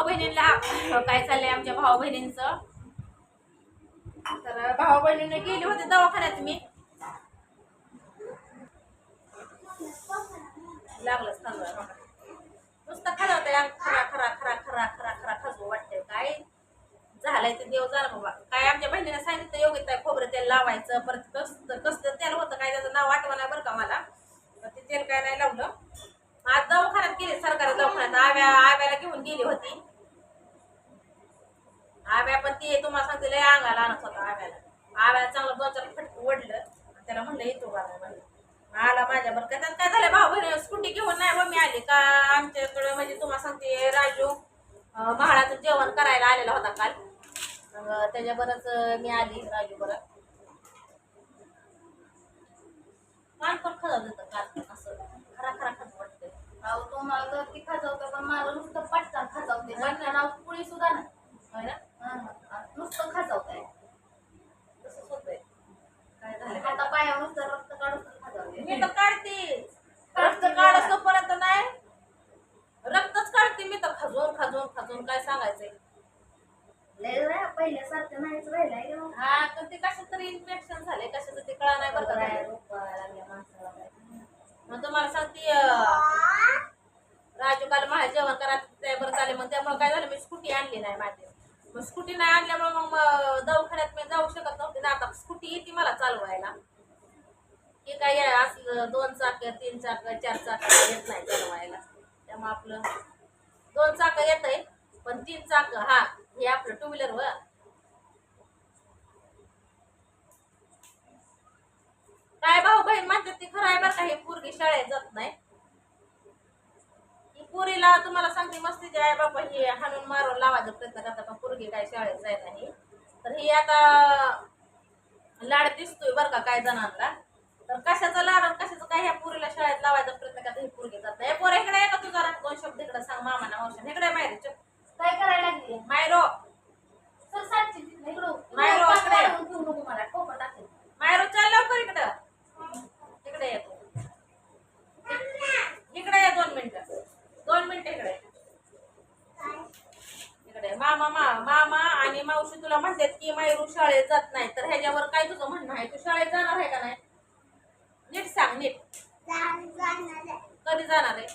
भाऊ बहिणींना काय चाललंय आमच्या भाऊ बहिणींचं तर भाऊ बहिणीने गेले होते दवाखान्यात मी. लागलंच खाजवाय नुसतं खरं होतं. खरा खरा खरा खरा खरा खरा खजू वाटतंय काय? झालंय ते देव झालं बाबा. काय आमच्या बहिणीने सांगितलं योग्य काय खोबरं तेल लावायचं. परत कसं कसलं तेल होतं काय त्याचं नाव आठवण नाही बरं का मला? ते तेल काय नाही लावलं. आज दवाखान्यात गेले सरकारी दवाखान्यात. आव्या आव्याला घेऊन गेली होती. आव्या पण ते तुम्हाला सांगते लय अंगाला आणत होता आव्याला आव्याला चांगलं दोन चार फटकं ओढलं त्याला म्हणलं येतो म्हणलं आला माझ्या बरं त्यात काय झालं भाऊ बहिणी स्कूटी घेऊन नाही मग मी आली का? आमच्याकडे म्हणजे तुम्हाला सांगते राजू अं, महाळाचं जेवण करायला आलेला होता काल. मग त्याच्याबरच मी आली राजू बरं. काल पण खरं होतं काल असं खरा खरा खत वाटतंय अहो तुम्हाला तर ती खाजवते पण मला नुसतं पटकन खाजवते. नाव पुळी सुद्धा नाही. ना? हा, नुसतं खाजवते तसंच होतंय काय झालं? हाता पायावर नुसतं रक्त काढून मी तर काढते रक्त काढत तोपर्यंत नाही. रक्तच काढते मी तर. खजून खजून खजून काय सांगायचंय? लय पहिल्यासारखं नाहीच राहिलंय गं. हा तर ते तरी इन्फेक्शन झाले कशाचं ते कळा नाही बरं का काय झालं. रोग लागल्या माणसाला काय. मग तुम्हाला सांगते अं, राजू काल माझ्या जेवण करा बरं चालेल मग त्यामुळे काय झालं? मी स्कूटी आणली नाही माझी मग स्कूटी नाही आणल्यामुळे मग दवाखान्यात मी जाऊ शकत नव्हते ना. आता स्कूटी येते मला चालवायला. की काय असलं दोन चाक तीन चाक चार चाक येत नाही चालवायला. त्यामुळे आपलं दोन चाक येत आहे पण तीन चाक हा हे आपलं टू व्हीलर वर. काय भाऊ बहीण म्हणतात ते खरं आहे बरं का हे पोरगी शाळेत जात नाही. पोरीला तुम्हाला सांगते मस्तीचे आहे बाबा हे हाणून मारून लावायचा प्रयत्न करतात. पण पोरगी काय शाळेत जायत नाही. तर ही आता लाड दिसतोय बरं का काय जणांना. तर कशाचा लाड आणि कशाचं काय ह्या पुरीला शाळेत लावायचा प्रयत्न करतात ही पोरगी जात नाही पोर इकडे आहे का तुझा रात दोन शब्द इकडे सांग मामाना मावशन इकडे माहेर काय करायला लागली मायरो सर सातशे तिथनं इकडं. नाही रो, पाच इकडे. काढून ठेवू नको मला ठोकर टाकेल. मायरो चाल लवकर इकडं इकडे येतो इकडे ये दोन मिनिटं दोन मिनिटं इकडे इकडे मामा मा मामा आणि मावशी तुला म्हणतात की मायरू शाळेत जात नाही. तर ह्याच्यावर काय तुझं म्हणणं आहे? तू शाळेत जाणार आहे का नाही? नीट सांग नीट. कधी जाणार आहे?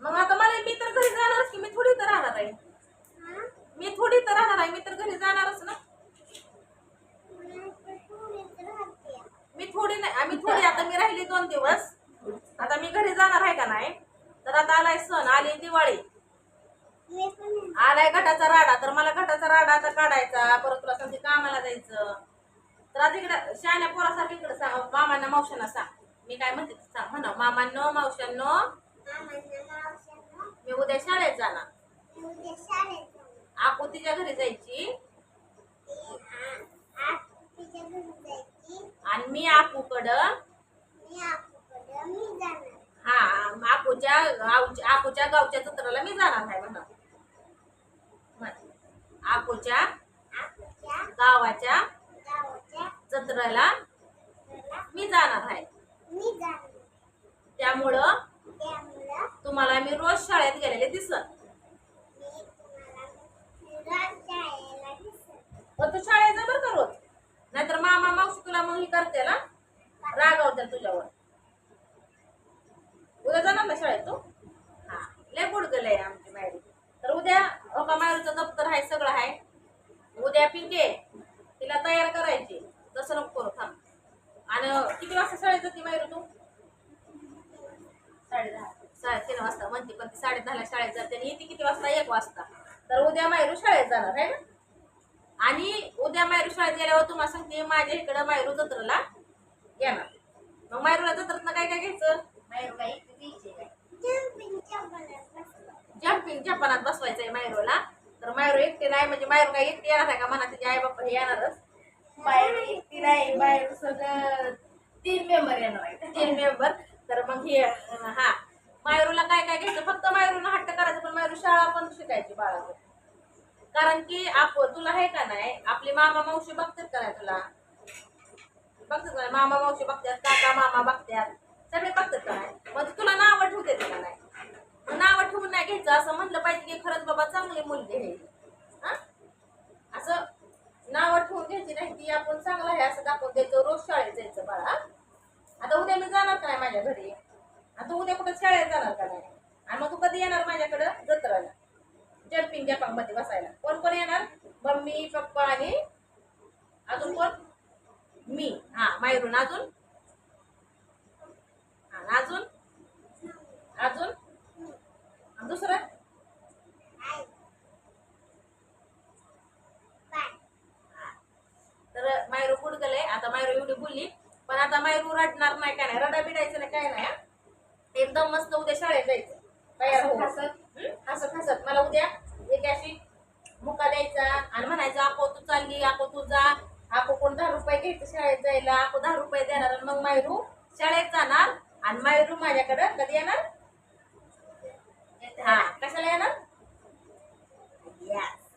मग आता मला मी तर घरी जाणारच की मी थोडी तर राहणार आहे मी थोडी तर राहणार आहे मी तर घरी जाणारच ना मी थोडी नाही आम्ही थोडी आता मी राहिली दोन दिवस आता मी घरी जाणार आहे का नाही तर आता आलाय सण आली दिवाळी आलाय घटाचा राडा तर मला घटाचा राडा करायचा परत तुला सांगते कामाला जायचं. तर आता इकडं शहाण्या पोरासारखं इकडे सांग मामांना मावशांना सांग. मी काय म्हणते सांग म्हणा मामांनो मावशांनो मी उद्या शाळेत जाणार. आपू तिच्या घरी जायची. आणि मी आपूकडं हा आपूच्या गावच्या आपूच्या गावच्या जत्राला मी जाणार आहे म्हणा म्हण. आपूच्या गावाच्या जत्रेला मी जाणार आहे. त्यामुळं तुम्हाला मी रोज शाळेत गेलेले दिसत. तू शाळेत जा बरं का रोज. नाहीतर मामा मावशी तुला मग ही करते ना? रागवते तुझ्यावर. उद्या जाणार ना शाळेत तू? हा लय आहे आमची मायरी तर उद्या ओका मायरूचं दप्तर आहे सगळं आहे. उद्या पिंके तिला तयार करायची तसं नको करू थांब आणि किती वाजता शाळेत जाते मायरू तू साडे दहा साडेतीन वाजता म्हणते पण ती साडे दहाला शाळेत जाते आणि येते किती वाजता? एक वाजता. तर उद्या मायरू शाळेत जाणार आहे ना? आणि उद्या मायरू शाळेत गेल्यावर तुम्हाला सांगते माझ्या इकडं मायरू जत्रेला येणार. मग मायरूला जत्रेतनं काय काय घ्यायचं? काय. जम्पिंग जपानात बसवायचंय मायरूला तर मायरू एकटी नाही म्हणजे मायरू काय एकटी येणार आहे का? म्हणा तिची आई बाप्पा हे येणारच. बाहेर एकटी नाही बाहेर सगळं तीन मेंबर येणार आहेत. तीन मेंबर तर मग हे हा मायरूला काय काय घ्यायचं? फक्त मायरूला हट्ट करायचं पण मायरू शाळा पण शिकायची बाळाचं कारण की आप तुला हे का नाही? आपली मामा मावशी बघतात का नाही तुला? बघतात का नाही? मामा मावशी बघतात काका मामा बघतात. सगळे बघतात का नाही? मग तुला नावं ठेवते का नाही? मग नावं ठेवून नाही घ्यायचं. असं म्हटलं पाहिजे की खरंच बाबा चांगली मुलगी आहे. हा? असं नावं ठेवून घ्यायची नाही. ती आपण चांगलं आहे असं दाखवून द्यायचं. रोज शाळेत जायचं बाळा. आता उद्या मी जाणार का नाही माझ्या घरी? आता उद्या कुठं शाळेत जाणार का नाही? आणि मग तू कधी येणार माझ्याकडं? जत्राला. जम्पिंग जपांगमध्ये बसायला. कोण कोण येणार? मम्मी पप्पा आणि अजून कोण? मी. हा मायरून अजून? हा अजून? अजून? दुसरं? तर मायरू कुठं गेलंय. आता मायरू एवढी बोलली. पण आता मायरू रडणार नाही काय नाही? रडा बिडायचं नाही काय नाही एकदम मस्त उद्या शाळेत जायचं. तयार हो. हसत? हसत मला उद्या एक अशी मुका द्यायचा आणि म्हणायचं आपो तू चालली आपो तू जा. आपो कोण दहा रुपये घ्यायचं शाळेत जायला? आपो दहा रुपये देणार आणि मग मायरू शाळेत जाणार आणि मायरू माझ्याकडं कधी येणार? हा कशाला येणार.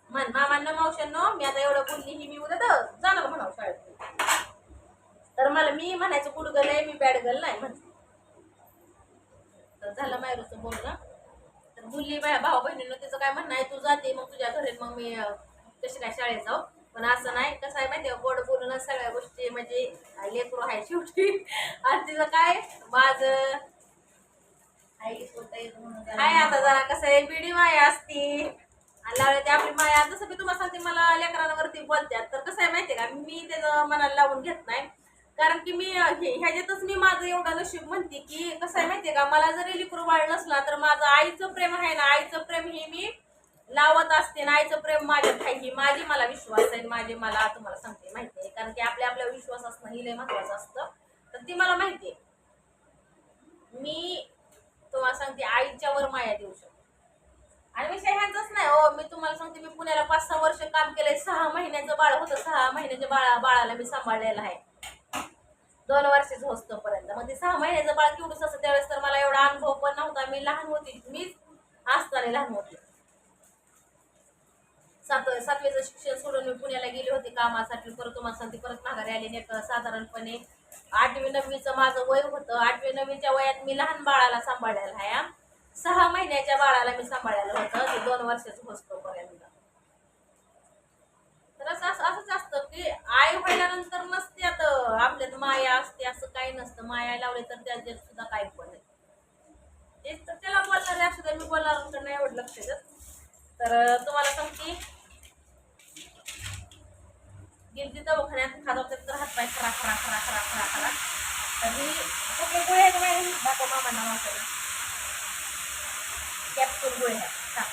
म्हण मामांना मावशांनो मी आता एवढं बोलली ही मी उद्या जाणार म्हणावं शाळेत. तर मला मी म्हणायचं गुडगल आहे मी बॅड गर्ल नाही. म्हणते तर झालं मायरूचं बोलणं. तर बोलली बाय भाऊ बहिणीनं तिचं काय म्हणणं आहे तू जाते मग तुझ्या घरी मग मी कशी काय शाळेत जाऊ. पण असं नाही. कसं आहे माहिती गोड बोलूनच सगळ्या गोष्टी म्हणजे लेकरू आहे शेवटी. आणि तिचं काय? माझं. काय आता जरा कसं आहे बिडी माया असती. आणि लावले ते आपली माया. जसं मी तुम्हाला सांगते मला लेकरांवरती बोलतात तर कसं आहे माहितीये का मी त्याचं मनाला लावून घेत नाही. कारण की मी ह्याच्यातच मी माझं एवढं नशीब म्हणते की कसं आहे माहितीये का मला जरी लिकरू बाळ नसला तर माझं आईचं प्रेम आहे ना आईचं प्रेम हे मी लावत असते ना आईचं प्रेम माझ्यात आहे ही माझी मला विश्वास आहे माझी मला तुम्हाला सांगते माहिती आहे? कारण की आपल्या आपल्या विश्वास असणं हि लय महत्वाचं असतं. तर ती मला माहिती आहे. मी तुम्हाला सांगते आईच्यावर माया देऊ शकते. आणि विषय ह्यांचाच नाही हो मी तुम्हाला सांगते मी पुण्याला पाच सहा वर्ष काम केलंय सहा महिन्याचं बाळ होतं सहा महिन्याच्या बाळा बाळाला मी सांभाळलेलं आहे. दोन वर्षाचं होतोपर्यंत मग ते सहा महिन्याचं बाळ केवढंच असं त्यावेळेस तर मला एवढा अनुभव पण नव्हता. मी लहान होती मीच असताना लहान होती. सात सातवीचं शिक्षण सोडून मी पुण्याला गेले होते कामासाठी. परत तुम्हाला ती परत माघारी आले नाही तर साधारणपणे आठवी नववीचं माझं वय होतं. आठवी नववीच्या वयात मी लहान बाळाला सांभाळायला आहे सहा महिन्याच्या बाळाला मी सांभाळायला होतं. ते दोन वर्षाचं होतोपर्यंत तर असं असं असंच असतं की आई व्हायल्यानंतर नसते आता. आपल्यात माया असते असं काही नसतं. माया लावले तर त्याच्यात सुद्धा काही पण तेच तर त्याला बोलणार असं मी बोलणार तर नाही एवढं लक्ष देत. तर तुम्हाला सांगते. गिरजी दवाखान्यात खात होते तर हातपाय खरा खरा खरा खरा खरा खरा. तर मी कुठले गोळ्या आहेत दाखव मामांना मावशाला कॅप्सूल गोळ्या आहेत हा.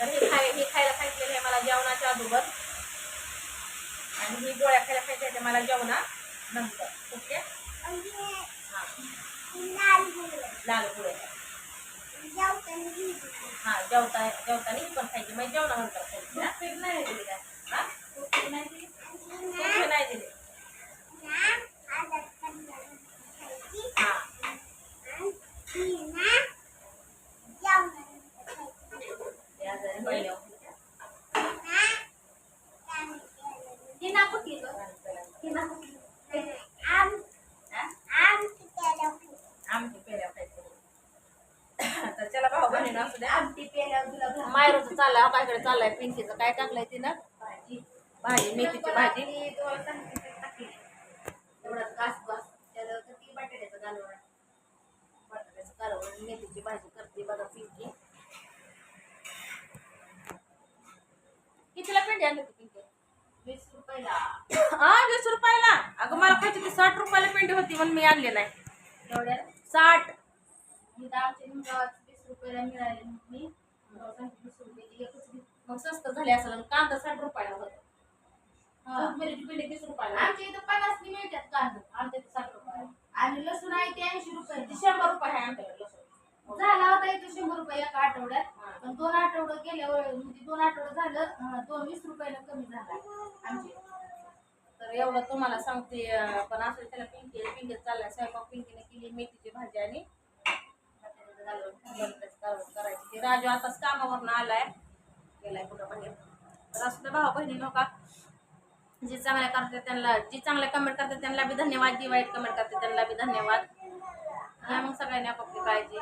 तर हे खाय हे खायला सांगितलेलं आहे मला जेवणाच्या अगोदर. आणि ही गोळ्या खायला सांगितल्या त्या मला जेवणा नंतर. ओके? हा. लाल गोळे हा जेवता जेवताना ही पण खायची. मग जेवणानंतर खायची नाही दिली हा? पीठ नाही दिली कुठे नाही दिले हा ते आजारी पडल्यावर. ती ना कुठली गं? ती ना कुठली? हा? आमटी पेऱ्या खायचं तर असू द्या. मायरूचं चाललंय आपल्याकडे चाललंय पिंकीचं. काय टाकलंय तिनं? भाजी. भाजी मेथीची भाजी. घास घास. त्याला किती बटाट्याचं घालवण. बटाट्याचं कालवण मेथीची भाजी करते बघा पिंकी. कितीला पेंडी आणली होती पिंकी? वीस रुपयाला. हा वीस रुपयाला. अगं मला खायची ती साठ रुपयाला पेंडी होती म्हणून मी आणले नाही. एवढ्या? साठ. इथं आमच्या रुपयाला मिळाले मी एकच. मग स्वस्त झाले असेल आणि कांदा साठ रुपयाला होता. पेंडी तीस रुपयाला. आमच्या इथं पन्नास मिळतात कांदा. आमच्या इथे साठ रुपयाला. आणि लसूण आहे ते ऐंशी रुपये. ती शंभर रुपये आहे आमच्याकडे लसूण. झाला होता इथं शंभर रुपये एका आठवड्यात. पण दोन आठवडं गेल्यावर म्हणजे दोन आठवडं झालं दोन वीस रुपयाला कमी झाला आमचे तर एवढं तुम्हाला सांगते पण असं त्याला पिंकी पिंकी चाललाय. स्वयंपाक पिंकीने केली मेथीची राजू आताच कामावरून आलाय. गेलाय कुठं बाहेर तर असं तर भाऊ बहिणी नका. जी चांगल्या करते त्यांना जी चांगल्या कमेंट करते त्यांना बी धन्यवाद जी वाईट कमेंट करते त्यांना बी धन्यवाद. मग सगळ्यांनी आपापली पाहिजे